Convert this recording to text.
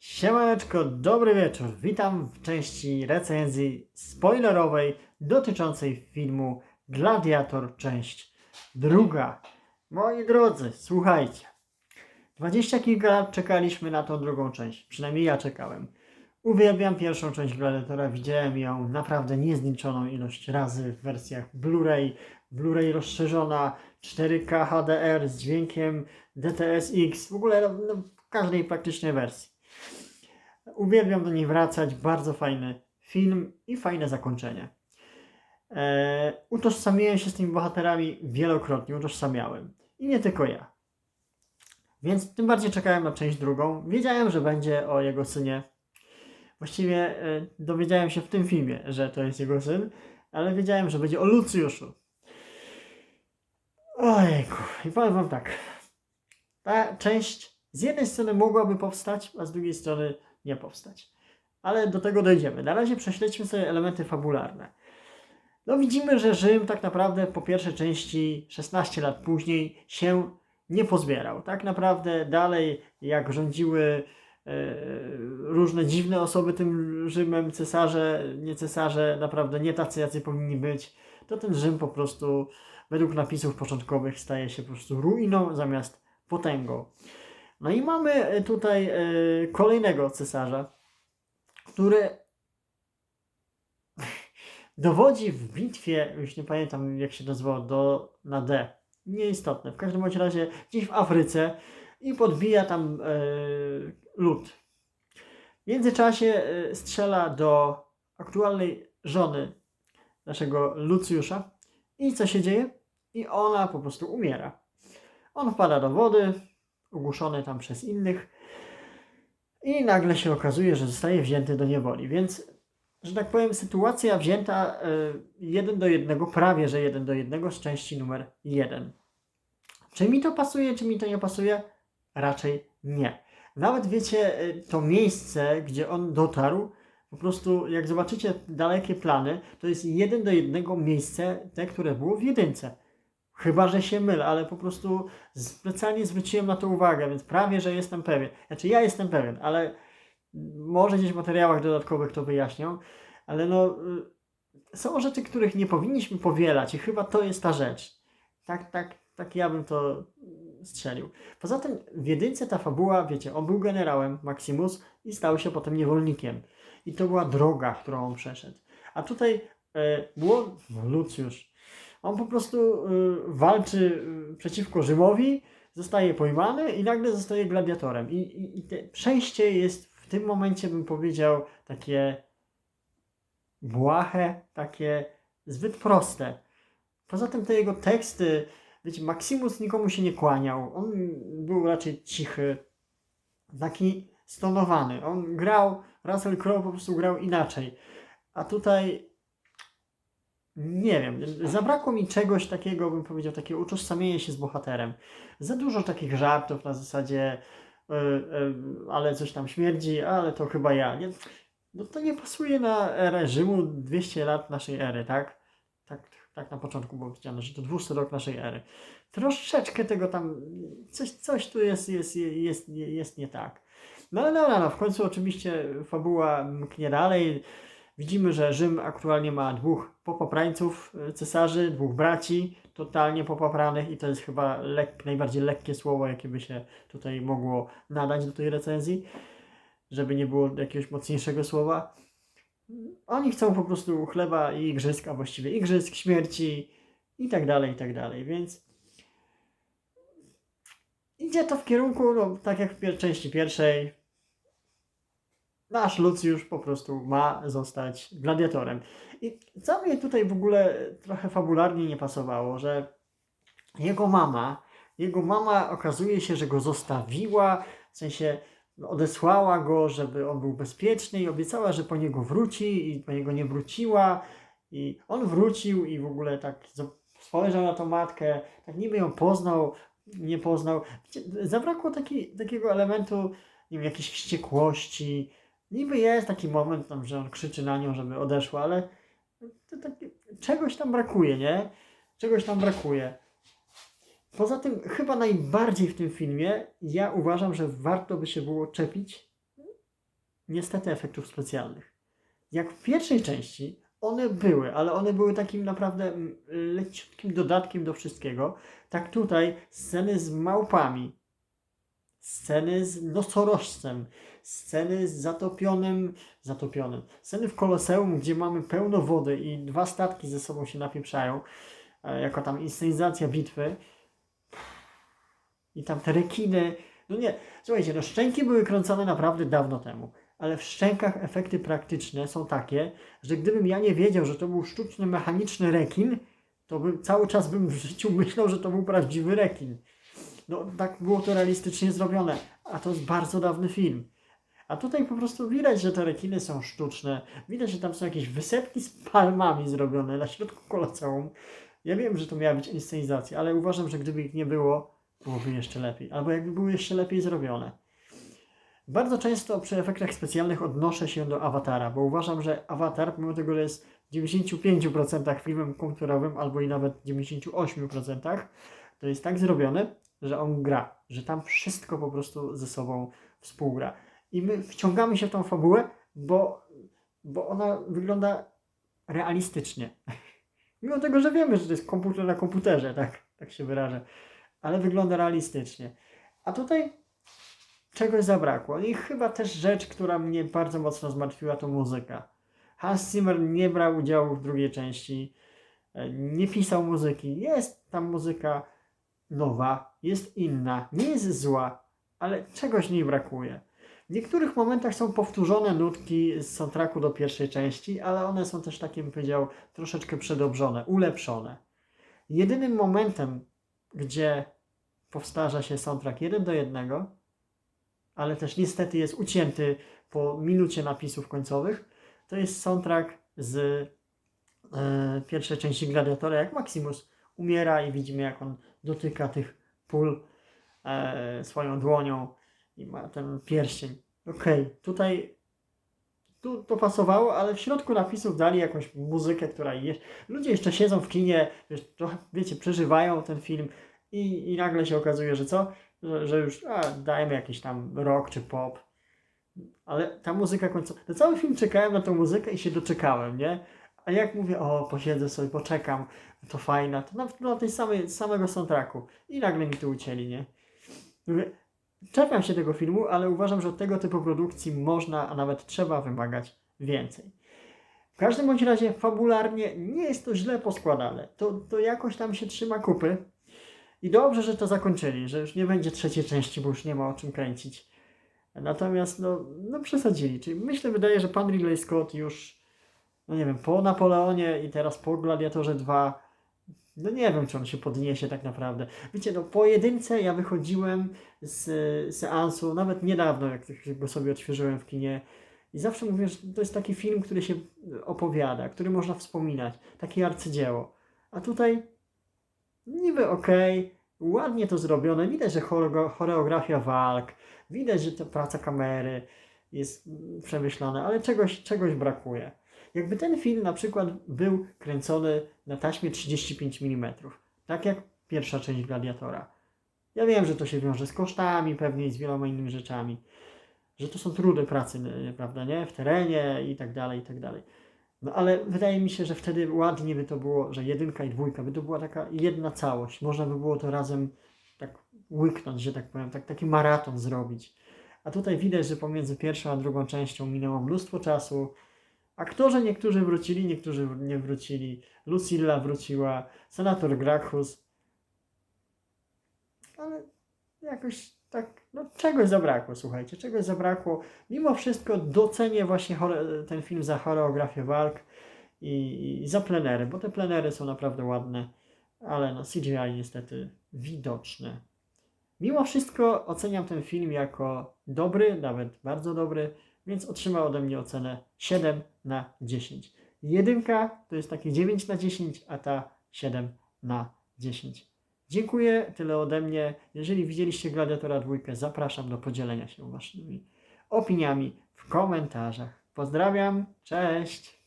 Siemaneczko, dobry wieczór. Witam w części recenzji spoilerowej dotyczącej filmu Gladiator, część druga. Moi drodzy, słuchajcie. Dwadzieścia kilka lat czekaliśmy na tą drugą część. Przynajmniej ja czekałem. Uwielbiam pierwszą część Gladiatora. Widziałem ją naprawdę niezliczoną ilość razy w wersjach Blu-ray, Blu-ray rozszerzona, 4K HDR z dźwiękiem DTS-X, w ogóle no, w każdej praktycznie wersji. Uwielbiam do niej wracać, bardzo fajny film i fajne zakończenie. Eee, utożsamiłem się z tymi bohaterami wielokrotnie, utożsamiałem. I nie tylko ja. Więc tym bardziej czekałem na część drugą. Wiedziałem, że będzie o jego synie. Właściwie e, dowiedziałem się w tym filmie, że to jest jego syn, ale wiedziałem, że będzie o Lucjuszu. Ojejku, i powiem wam tak. Ta część z jednej strony mogłaby powstać, a z drugiej strony nie powstać. Ale do tego dojdziemy. Na razie prześledźmy sobie elementy fabularne. No widzimy, że Rzym tak naprawdę po pierwszej części 16 lat później się nie pozbierał. Tak naprawdę dalej jak rządziły e, różne dziwne osoby tym Rzymem, cesarze, nie cesarze, naprawdę nie tacy, jacy powinni być, to ten Rzym po prostu według napisów początkowych staje się po prostu ruiną zamiast potęgą. No i mamy tutaj e, kolejnego cesarza, który dowodzi w bitwie, już nie pamiętam jak się nazywało, do, na D. Nieistotne. W każdym bądź razie gdzieś w Afryce i podbija tam e, lud. W międzyczasie e, strzela do aktualnej żony naszego Lucjusza i co się dzieje? I ona po prostu umiera. On wpada do wody, ogłuszony tam przez innych i nagle się okazuje, że zostaje wzięty do niewoli. Więc, że tak powiem, sytuacja wzięta y, jeden do jednego, prawie że jeden do jednego z części numer jeden. Czy mi to pasuje, czy mi to nie pasuje? Raczej nie. Nawet wiecie, y, to miejsce, gdzie on dotarł, po prostu jak zobaczycie dalekie plany, to jest jeden do jednego miejsce, te, które było w jedynce. Chyba, że się mylę, ale po prostu specjalnie zwróciłem na to uwagę, więc prawie, że jestem pewien. Znaczy ja jestem pewien, ale może gdzieś w materiałach dodatkowych to wyjaśnią, ale no y, są rzeczy, których nie powinniśmy powielać i chyba to jest ta rzecz. Tak, tak, tak ja bym to strzelił. Poza tym w jedynce ta fabuła, wiecie, on był generałem Maximus i stał się potem niewolnikiem. I to była droga, którą on przeszedł. A tutaj e, było Lucjusz. On po prostu y, walczy y, przeciwko Rzymowi, zostaje pojmany i nagle zostaje gladiatorem. I, i, i te przejście jest w tym momencie, bym powiedział, takie błahe, takie zbyt proste. Poza tym te jego teksty, wiecie, Maximus nikomu się nie kłaniał. On był raczej cichy, taki stonowany. On grał, Russell Crowe po prostu grał inaczej. A tutaj nie wiem, zabrakło mi czegoś takiego, bym powiedział, takiego utożsamienia się z bohaterem. Za dużo takich żartów na zasadzie, y, y, ale coś tam śmierdzi, ale to chyba ja. Nie, no to nie pasuje na erę Rzymu, 200 lat naszej ery, tak? Tak, tak na początku było powiedziane, że to 200 rok naszej ery. Troszeczkę tego tam, coś, coś tu jest, jest, jest, jest nie tak. No ale dobra, no, w końcu oczywiście fabuła mknie dalej. Widzimy, że Rzym aktualnie ma dwóch popoprańców cesarzy, dwóch braci totalnie popopranych i to jest chyba lek, najbardziej lekkie słowo, jakie by się tutaj mogło nadać do tej recenzji, żeby nie było jakiegoś mocniejszego słowa. Oni chcą po prostu chleba i igrzysk, a właściwie igrzysk, śmierci i tak dalej, i tak dalej, więc idzie to w kierunku, no, tak jak w pier- części pierwszej, nasz Lucjusz po prostu ma zostać gladiatorem. I co mnie tutaj w ogóle trochę fabularnie nie pasowało, że jego mama, jego mama okazuje się, że go zostawiła, w sensie odesłała go, żeby on był bezpieczny i obiecała, że po niego wróci i po niego nie wróciła. I on wrócił i w ogóle tak spojrzał na tą matkę, tak niby ją poznał, nie poznał. Zabrakło taki, takiego elementu, nie wiem, jakiejś wściekłości, Niby jest taki moment, tam, że on krzyczy na nią, żeby odeszła, ale to takie, czegoś tam brakuje, nie? Czegoś tam brakuje. Poza tym, chyba najbardziej w tym filmie, ja uważam, że warto by się było czepić niestety efektów specjalnych. Jak w pierwszej części one były, ale one były takim naprawdę mm, leciutkim dodatkiem do wszystkiego, tak tutaj sceny z małpami, sceny z nosorożcem, sceny z zatopionym, zatopionym, sceny w Koloseum, gdzie mamy pełno wody i dwa statki ze sobą się napieprzają, e, jako tam inscenizacja bitwy. I tam te rekiny, no nie, słuchajcie, no szczęki były kręcone naprawdę dawno temu, ale w szczękach efekty praktyczne są takie, że gdybym ja nie wiedział, że to był sztuczny, mechaniczny rekin, to bym cały czas bym w życiu myślał, że to był prawdziwy rekin. No tak było to realistycznie zrobione, a to jest bardzo dawny film. A tutaj po prostu widać, że te rekiny są sztuczne. Widać, że tam są jakieś wysepki z palmami zrobione na środku koloseum. Ja wiem, że to miała być inscenizacja, ale uważam, że gdyby ich nie było, byłoby jeszcze lepiej. Albo jakby były jeszcze lepiej zrobione. Bardzo często przy efektach specjalnych odnoszę się do Awatara, bo uważam, że Awatar, mimo tego, że jest w 95% filmem kulturowym, albo i nawet w 98%, to jest tak zrobione, że on gra, że tam wszystko po prostu ze sobą współgra. I my wciągamy się w tą fabułę, bo, bo ona wygląda realistycznie. Mimo tego, że wiemy, że to jest komputer na komputerze, tak, tak się wyrażę, ale wygląda realistycznie. A tutaj czegoś zabrakło. I chyba też rzecz, która mnie bardzo mocno zmartwiła, to muzyka. Hans Zimmer nie brał udziału w drugiej części, e, nie pisał muzyki. Jest tam muzyka nowa, jest inna, nie jest zła, ale czegoś w niej brakuje. W niektórych momentach są powtórzone nutki z soundtracku do pierwszej części, ale one są też, tak bym powiedział, troszeczkę przedobrzone, ulepszone. Jedynym momentem, gdzie powtarza się soundtrack jeden do jednego, ale też niestety jest ucięty po minucie napisów końcowych, to jest soundtrack z e, pierwszej części Gladiatora, jak Maximus umiera i widzimy, jak on dotyka tych pól e, swoją dłonią i ma ten pierścień. Okej, okay. tutaj tu to pasowało, ale w środku napisów dali jakąś muzykę, która jest. Ludzie jeszcze siedzą w kinie, wiesz, trochę, wiecie, przeżywają ten film i, i nagle się okazuje, że co? Że, że już a, dajmy jakiś tam rock czy pop. Ale ta muzyka końcowa. Na cały film czekałem na tą muzykę i się doczekałem, nie? A jak mówię, o, posiedzę sobie, poczekam, to fajna, to na, na tej samej, samego soundtracku. I nagle mi tu ucięli, nie? Mówię, czepiam się tego filmu, ale uważam, że od tego typu produkcji można, a nawet trzeba wymagać więcej. W każdym bądź razie fabularnie nie jest to źle poskładane. To, to jakoś tam się trzyma kupy. I dobrze, że to zakończyli, że już nie będzie trzeciej części, bo już nie ma o czym kręcić. Natomiast no, no przesadzili. Czyli myślę, wydaje, że pan Ridley Scott już, no nie wiem, po Napoleonie i teraz po Gladiatorze 2 no nie wiem, czy on się podniesie tak naprawdę. Wiecie, no po jedynce ja wychodziłem z seansu, nawet niedawno, jak go sobie odświeżyłem w kinie. I zawsze mówię, że to jest taki film, który się opowiada, który można wspominać. Takie arcydzieło. A tutaj niby okej, okay, ładnie to zrobione. Widać, że choreografia walk, widać, że ta praca kamery jest przemyślana, ale czegoś, czegoś brakuje. Jakby ten film na przykład był kręcony na taśmie 35 mm, tak jak pierwsza część Gladiatora. Ja wiem, że to się wiąże z kosztami pewnie i z wieloma innymi rzeczami, że to są trudy pracy, prawda, nie? W terenie i tak dalej, i tak dalej. No ale wydaje mi się, że wtedy ładnie by to było, że jedynka i dwójka by to była taka jedna całość. Można by było to razem tak łyknąć, że tak powiem, tak, taki maraton zrobić. A tutaj widać, że pomiędzy pierwszą a drugą częścią minęło mnóstwo czasu, Aktorzy niektórzy wrócili, niektórzy nie wrócili. Lucilla wróciła, senator Gracchus. Ale jakoś tak, no czegoś zabrakło, słuchajcie, czegoś zabrakło. Mimo wszystko docenię właśnie ten film za choreografię walk i, i za plenery, bo te plenery są naprawdę ładne, ale no CGI niestety widoczne. Mimo wszystko oceniam ten film jako dobry, nawet bardzo dobry więc otrzymał ode mnie ocenę 7 na 10. Jedynka to jest takie 9 na 10, a ta 7 na 10. Dziękuję, tyle ode mnie. Jeżeli widzieliście Gladiatora dwójkę, zapraszam do podzielenia się waszymi opiniami w komentarzach. Pozdrawiam, cześć!